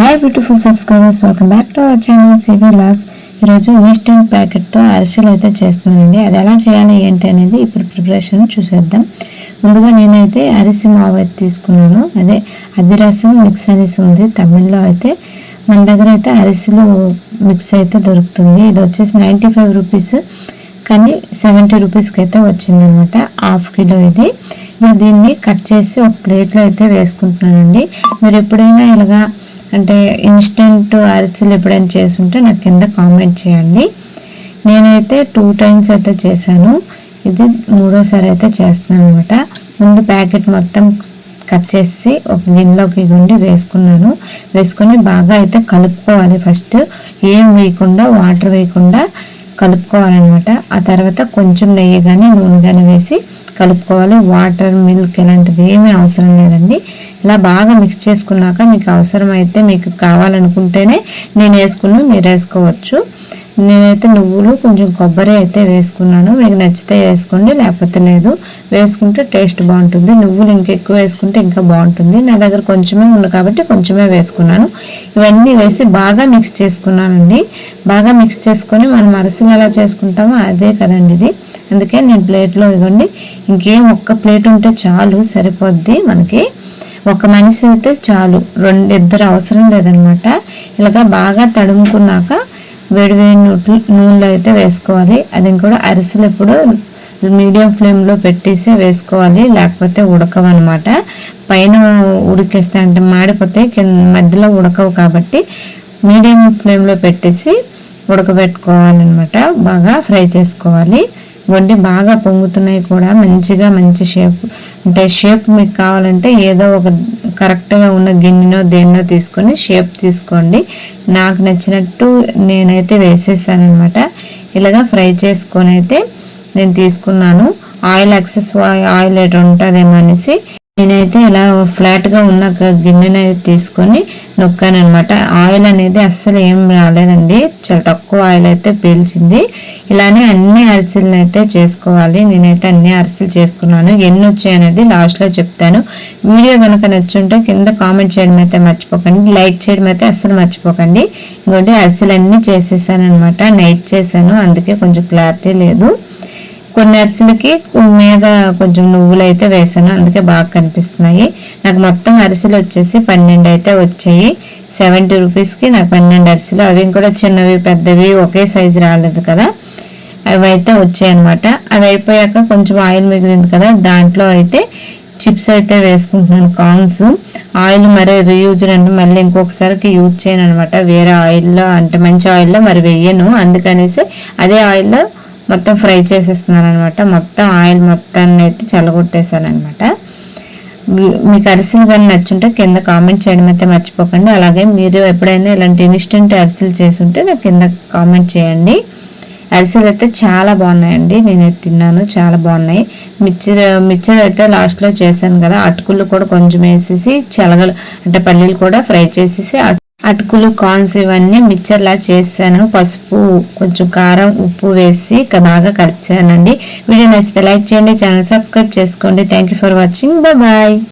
Hi beautiful subscribers welcome back to our channel CV blogs ఈరోజు eastern ప్యాకెట్తో అరిసెలు అయితే చేస్తున్నానండి. అది ఎలా చేయాలి ఏంటి అనేది ఇప్పుడు ప్రిపరేషన్ చూసేద్దాం. ముందుగా నేనైతే అరిసి మావు అయితే తీసుకున్నాను. అదే అదిరసం మిక్స్ అనేసి ఉంది. తమిళ్ళో అయితే మన దగ్గర అయితే అరిసెలు మిక్స్ అయితే దొరుకుతుంది. ఇది వచ్చేసి నైంటీ ఫైవ్ రూపీస్ కానీ సెవెంటీ రూపీస్కి అయితే వచ్చిందనమాట. హాఫ్ కిలో ఇది. ఇప్పుడు దీన్ని కట్ చేసి ఒక ప్లేట్లో అయితే వేసుకుంటున్నానండి. మీరు ఎప్పుడైనా ఇలాగా అంటే ఇన్స్టెంట్ అరిసెలు ఎప్పుడైనా చేసుంటే నాకు కింద కామెంట్ చేయండి. నేనైతే టూ టైమ్స్ అయితే చేశాను. ఇది మూడోసారి అయితే చేస్తున్నాను అనమాట ముందు ప్యాకెట్ మొత్తం కట్ చేసి ఒక గిన్నెలోకి గుండి వేసుకున్నాను. వేసుకొని బాగా అయితే కలుపుకోవాలి ఫస్ట్. ఏం వేయకుండా వాటర్ వేయకుండా కలుపుకోవాలన్నమాట. ఆ తర్వాత కొంచెం నెయ్యి కానీ నూనె కానీ వేసి కలుపుకోవాలి. వాటర్ మిల్క్ ఇలాంటిది ఏమీ అవసరం లేదండి. ఇలా బాగా మిక్స్ చేసుకున్నాక మీకు అవసరమైతే మీకు కావాలనుకుంటేనే నేను వేసుకున్నాను మీరు వేసుకోవచ్చు. నేనైతే నువ్వులు కొంచెం కొబ్బరి అయితే వేసుకున్నాను. మీకు నచ్చితే వేసుకోండి లేకపోతే లేదు. వేసుకుంటే టేస్ట్ బాగుంటుంది. నువ్వులు ఇంకా ఎక్కువ వేసుకుంటే ఇంకా బాగుంటుంది. నా దగ్గర కొంచెమే ఉంది కాబట్టి కొంచెమే వేసుకున్నాను. ఇవన్నీ వేసి బాగా మిక్స్ చేసుకున్నానండి. బాగా మిక్స్ చేసుకొని మనం అరసలు ఎలా చేసుకుంటామో అదే కదండి ఇది. అందుకే నేను ప్లేట్లో ఇవ్వండి. ఇంకేం ఒక్క ప్లేట్ ఉంటే చాలు సరిపోద్ది మనకి. ఒక మనిషి అయితే చాలు. రెండు ఇద్దరు అవసరం లేదనమాట. ఇలాగా బాగా తడుముకున్నాక వేడివేడి నూట్లు నూనెలో అయితే వేసుకోవాలి. అది కూడా అరిసెలు ఎప్పుడు మీడియం ఫ్లేమ్లో పెట్టేసి వేసుకోవాలి. లేకపోతే ఉడకవన్నమాట. పైన ఉడికేస్తే అంటే మాడిపోతే కింద మధ్యలో ఉడకవు కాబట్టి మీడియం ఫ్లేమ్లో పెట్టేసి ఉడకబెట్టుకోవాలన్నమాట. బాగా ఫ్రై చేసుకోవాలి. వండి బాగా పొంగుతున్నాయి కూడా మంచిగా మంచి షేప్. అంటే షేప్ మీకు కావాలంటే ఏదో ఒక కరెక్ట్గా ఉన్న గిన్నెనో దేన్నో తీసుకొని షేప్ తీసుకోండి. నాకు నచ్చినట్టు నేనైతే వేసేసాను అనమాట ఇలాగా ఫ్రై చేసుకొని అయితే నేను తీసుకున్నాను. ఆయిల్ ఎక్సెస్ ఆయిల్ ఎటు ఉంటుందేమో అనేసి. నేనైతే ఇలా ఫ్లాట్గా ఉన్న గిన్నెని తీసుకొని నొక్కాను అనమాట ఆయిల్ అనేది అస్సలు ఏం రాలేదండి. చాలా తక్కువ ఆయిల్ అయితే పీల్చింది. ఇలానే అన్ని అరిసెలను అయితే చేసుకోవాలి. నేనైతే అన్ని అరిసెలు చేసుకున్నాను. ఎన్ని వచ్చాయనేది లాస్ట్లో చెప్తాను. వీడియో కనుక నచ్చుంటే కింద కామెంట్ చేయడం అయితే మర్చిపోకండి. లైక్ చేయడం అయితే అస్సలు మర్చిపోకండి. ఇంకోటి అరిసెలు అన్నీ చేసేసాను అనమాట నైట్ చేశాను. అందుకే కొంచెం క్లారిటీ లేదు. కొన్ని అరిసెలకి మీద కొంచెం నువ్వులు అయితే వేసాను. అందుకే బాగా కనిపిస్తున్నాయి. నాకు మొత్తం అరిసెలు వచ్చేసి పన్నెండు అయితే వచ్చాయి. సెవెంటీ రూపీస్కి నాకు పన్నెండు అరిసెలు. అవి కూడా చిన్నవి పెద్దవి ఒకే సైజు రాలేదు కదా. అవి అయితే వచ్చాయి అనమాట అవి అయిపోయాక కొంచెం ఆయిల్ మిగిలింది కదా. దాంట్లో అయితే చిప్స్ అయితే వేసుకుంటున్నాను కాన్స్ ఆయిల్ మరి రీయూజ్డ్ అంటే మళ్ళీ ఇంకొకసారికి యూజ్ చేయను అనమాట వేరే ఆయిల్లో అంటే మంచి ఆయిల్లో మరి వేయను. అందుకనేసి అదే ఆయిల్లో మొత్తం ఫ్రై చేసేస్తున్నాను అనమాట మొత్తం ఆయిల్ మొత్తాన్ని అయితే చల్లగొట్టేసాను అనమాట మీకు అరిసెలు కానీ నచ్చుంటే కింద కామెంట్ చేయడం అయితే మర్చిపోకండి. అలాగే మీరు ఎప్పుడైనా ఇలాంటి ఇన్స్టెంట్ అరిసెలు చేసుంటే నాకు కింద కామెంట్ చేయండి. అరిసెలు అయితే చాలా బాగున్నాయండి. నేనైతే తిన్నాను చాలా బాగున్నాయి. మిక్చర్ మిక్చర్ అయితే లాస్ట్లో చేశాను కదా అటుకులు కూడా కొంచెం వేసేసి చలగలు అంటే పల్లీలు కూడా ఫ్రై చేసేసి అటుకులు కార్న్స్ ఇవన్నీ మిక్చర్లా చేశాను. పసుపు కొంచెం కారం ఉప్పు వేసి బాగా కలిపానండి వీడియో నచ్చితే లైక్ చేయండి ఛానల్ సబ్స్క్రైబ్ చేసుకోండి. Thank for watching. బాయ్.